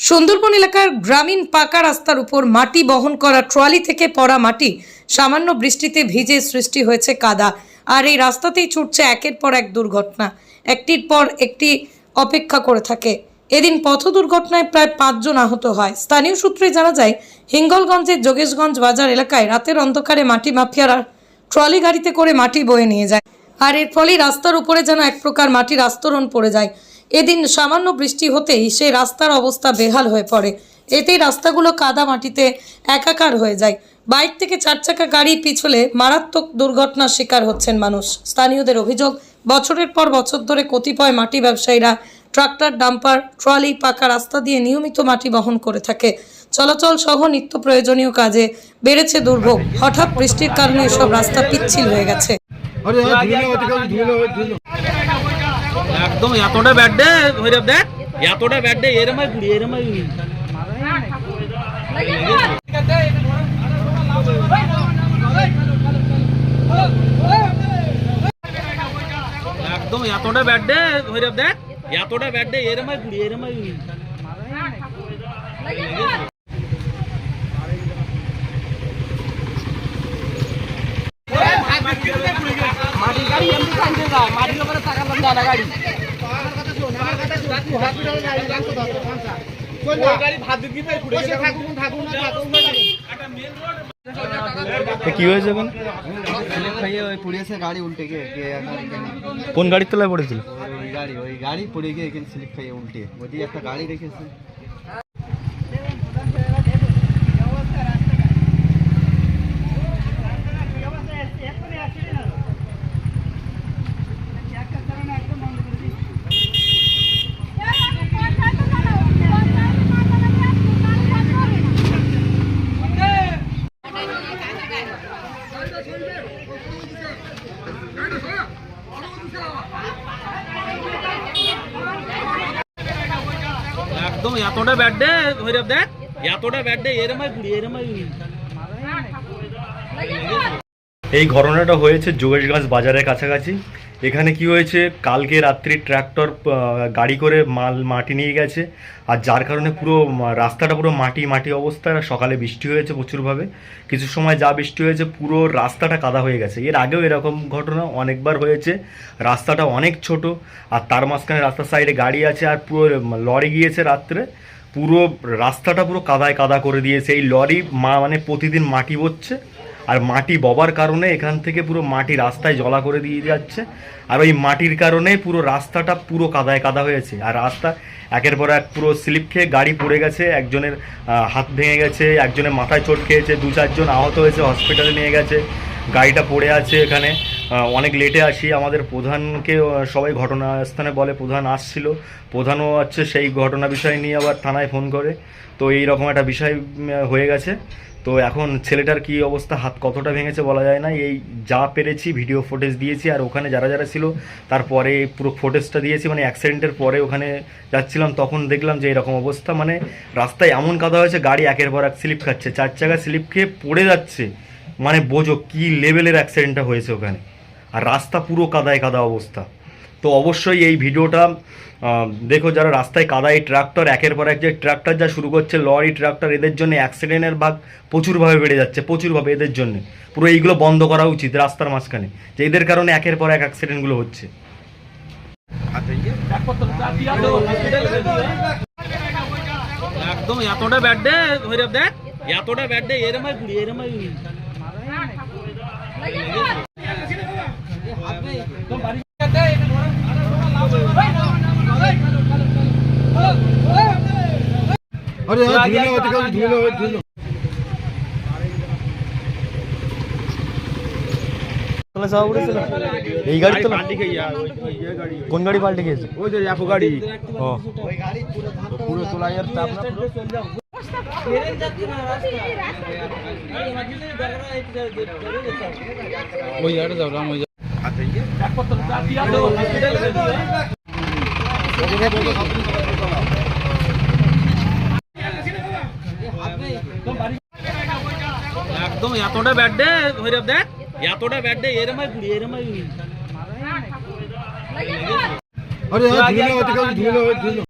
সুন্দরবন এলাকার গ্রামীণ পাকা রাস্তার উপর মাটি বহন করা ট্রলি থেকে পড়া মাটি সামান্য বৃষ্টিতে ভিজে সৃষ্টি হয়েছে কাদা। আর এই রাস্তাতেই ছুটছে একের পর এক দুর্ঘটনা। একটির পর একটি অপেক্ষা করে থাকে। এদিন পথ দুর্ঘটনায় প্রায় পাঁচজন আহত হয়। স্থানীয় সূত্রে জানা যায়, হিঙ্গলগঞ্জের যোগেশগঞ্জ বাজার এলাকায় রাতের অন্ধকারে মাটি মাফিয়ারা ট্রলি গাড়িতে করে মাটি বয়ে নিয়ে যায়। আর এর ফলে রাস্তার উপরে যেন এক প্রকার মাটির আস্তরণ পড়ে যায়। এদিন সামান্য বৃষ্টি হতেই সেই রাস্তার অবস্থা বেহাল হয়ে পড়ে। এতেই রাস্তাগুলো কাদা মাটিতে একাকার হয়ে যায়। বাইক থেকে চার চাকা গাড়ি পিছলে মারাত্মক দুর্ঘটনার শিকার হচ্ছেন মানুষ। স্থানীয়দের অভিযোগ, বছরের পর বছর ধরে কতিপয় মাটি ব্যবসায়ীরা ট্রাক্টর, ডাম্পার, ট্রলি, পাকা রাস্তা দিয়ে নিয়মিত মাটি বহন করে থাকে। চলাচল সহ নিত্য প্রয়োজনীয় কাজে বেড়েছে দুর্ভোগ। হঠাৎ বৃষ্টির কারণে এসব রাস্তা পিচ্ছিল হয়ে গেছে। একদম, এতটা ব্যাড ডে ভৈরব দেখ। এতটা ব্যাড ডে এরমাই পুরি এরমাই একদম, এতটা ব্যাড ডে ভৈরব দেখ। এতটা ব্যাড ডে এরমাই পুরি এরমাই কি হয়েছে ওখানে খাইয়ে ওই পুড়িয়েছে গাড়ি। কে এখন এখানে? কোন গাড়ির তলায় পড়েছিল? ওই গাড়ি ওই গাড়ি পড়ে গিয়ে এখানে স্লিপ খাইয়ে উল্টে। ওদিকে একটা গাড়ি রেখেছে। একদম এতটা ব্যাড দে ভৈরব দেখ। এতটা ব্যাড দে এরমাই পুরি এরমাই এই ঘটনাটা হয়েছে যোগেশগঞ্জ বাজারের কাছাকাছি। এখানে কি হয়েছে? কালকে রাত্রি ট্র্যাক্টর গাড়ি করে মাল, মাটি নিয়ে গেছে। আর যার কারণে পুরো রাস্তাটা পুরো মাটি মাটি অবস্থা। সকালে বৃষ্টি হয়েছে প্রচুরভাবে। কিছু সময় যা বৃষ্টি হয়েছে, পুরো রাস্তাটা কাদা হয়ে গেছে। এর আগেও এরকম ঘটনা অনেকবার হয়েছে। রাস্তাটা অনেক ছোট। আর তার মাঝখানে রাস্তার সাইডে গাড়ি আছে। আর পুরো লরি গিয়েছে রাত্রে। পুরো রাস্তাটা পুরো কাদায় কাদা করে দিয়েছে। এই লরি মা মানে প্রতিদিন মাটি বচ্ছে। আর মাটি ববার কারণে এখান থেকে পুরো মাটি রাস্তায় জলা করে দিয়ে যাচ্ছে। আর ওই মাটির কারণে পুরো রাস্তাটা পুরো কাদায় কাদা হয়েছে। আর রাস্তা একের পর এক পুরো স্লিপ খেয়ে গাড়ি পড়ে গেছে, একজনের হাত ভেঙে গেছে, একজনের মাথায় চোট খেয়েছে দু চারজন আহত হয়েছে হসপিটালে নিয়ে গেছে, গাড়িটা পড়ে আছে এখানে। অনেক লেটে আসি। আমাদের প্রধানকে সবাই ঘটনাস্থানে বলে প্রধান আসছিল। প্রধানও হচ্ছে সেই ঘটনা বিষয় নিয়ে আবার থানায় ফোন করে। তো এই রকম একটা বিষয় হয়ে গেছে। তো এখন ছেলেটার কি অবস্থা? হাত কতটা ভেঙেছে বলা যায় না। এই যা পেরেছি ভিডিও ফুটেজ দিয়েছি। আর ওখানে যারা যারা ছিল, তারপরে পুরো ফুটেজটা দিয়েছি। মানে অ্যাক্সিডেন্টের পরে ওখানে যাচ্ছিলাম, তখন দেখলাম যে এরকম অবস্থা। মানে রাস্তায় এমন কাদা হয়েছে, গাড়ি একের পর এক স্লিপ খাচ্ছে। চার চাকা স্লিপ খেয়ে পড়ে যাচ্ছে। মানে বোঝো কি লেভেলের অ্যাক্সিডেন্টটা হয়েছে ওখানে। আর রাস্তা পুরো কাদায় কাদা অবস্থা। তো অবশ্যই এই ভিডিওটা দেখো যারা রাস্তায় কাদায় ট্রাক্টর, একের পর এক যে ট্রাক্টর যা শুরু করছে, লরি, ট্রাক্টর, এদের জন্য অ্যাক্সিডেন্টের ভাগ প্রচুরভাবে বেড়ে যাচ্ছে, প্রচুরভাবে এদের জন্য। পুরো এইগুলো বন্ধ করা উচিত রাস্তার মাঝখানে, যে এদের কারণে একের পর এক অ্যাক্সিডেন্টগুলো হচ্ছে। একদম, এতটা দেখ। এতটা ডে এরমাই এরমাই আরে হ্যাঁ ধুলো ওদিকে ধুলো ধুলো এই গাড়ি তো কোন গাড়ি পাল্টে গিয়েছে ওই যে একো গাড়ি। ও। পুরো তোলাইয়ের চাপ না ওই জায়গাটা যাও রাম ওই একদম এতটা ব্যাড দে ভৈরব দেখ। এতটা ব্যাড দে এরমাই ঘুরি, এরমাই আরে হ্যাঁ ধুলো ধুলো।